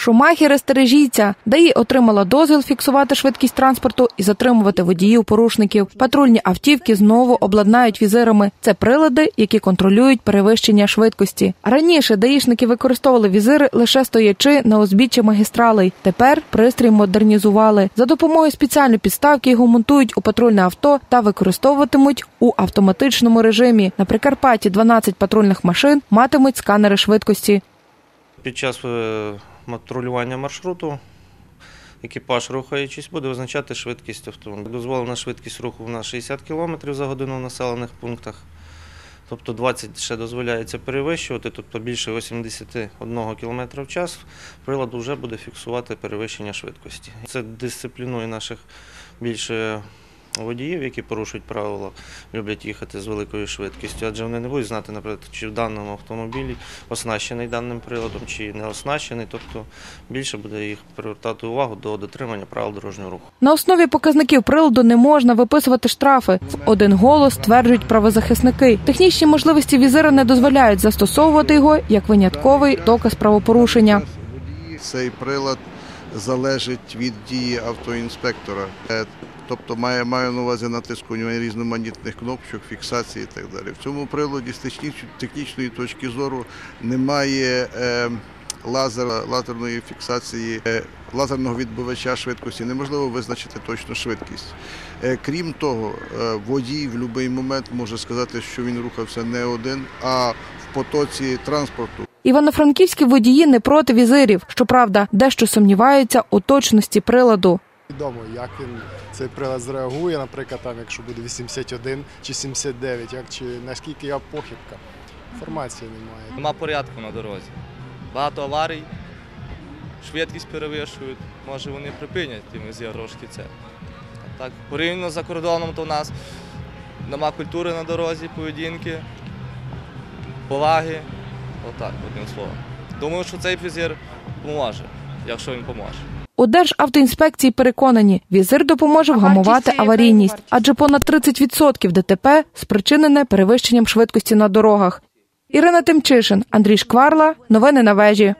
Шумахери стережіться, ДАІ отримала дозвіл фіксувати швидкість транспорту і затримувати водіїв порушників. Патрульні автівки знову обладнають візирами. Це прилади, які контролюють перевищення швидкості. Раніше даїшники використовували візири лише стоячи на узбіччі магістралей. Тепер пристрій модернізували. За допомогою спеціальної підставки його монтують у патрульне авто та використовуватимуть у автоматичному режимі. На Прикарпатті 12 патрульних машин матимуть сканери швидкості. Під час е, патрулювання маршруту екіпаж, рухаючись, буде визначати швидкість автомобіля. Дозволена швидкість руху в нас 60 км за годину в населених пунктах. Тобто 20 ще дозволяється перевищувати, тобто більше 81 км в час прилад вже буде фіксувати перевищення швидкості. Це дисциплінує наших більше водіїв, які порушують правила, люблять їхати з великою швидкістю, адже вони не будуть знати, наприклад, чи в даному автомобілі оснащений даним приладом, чи не оснащений. Тобто більше буде їх привертати увагу до дотримання правил дорожнього руху. На основі показників приладу не можна виписувати штрафи. В один голос стверджують правозахисники. Технічні можливості візира не дозволяють застосовувати його як винятковий доказ правопорушення. Цей прилад залежить від дії автоінспектора. Е, Тобто має, маю на увазі натискування різноманітних кнопочок, фіксації і так далі. В цьому приладі з технічної точки зору немає е, лазера, лазерної фіксації, е, лазерного відбивача швидкості. Неможливо визначити точну швидкість. Е, крім того, е, водій в будь-який момент може сказати, що він рухався не один, а в потоці транспорту. Івано-франківські водії не проти візирів. Щоправда, дещо сумніваються у точності приладу. Відомо, як він цей прилад зреагує, наприклад, там, якщо буде 81 чи 79, як чи наскільки я похибка. Інформації немає. Нема порядку на дорозі. Багато аварій, швидкість перевищують. Може вони припинять тим візір трошки це. А так, порівняно за кордоном, то в нас нема культури на дорозі, поведінки, поваги. Отак, одним словом. Думаю, що цей візір поможе, якщо він поможе. У Державтоінспекції переконані, візир допоможе вгамувати аварійність, адже понад 30% ДТП спричинене перевищенням швидкості на дорогах. Ірина Тимчишин, Андрій Шкварла. Новини на вежі.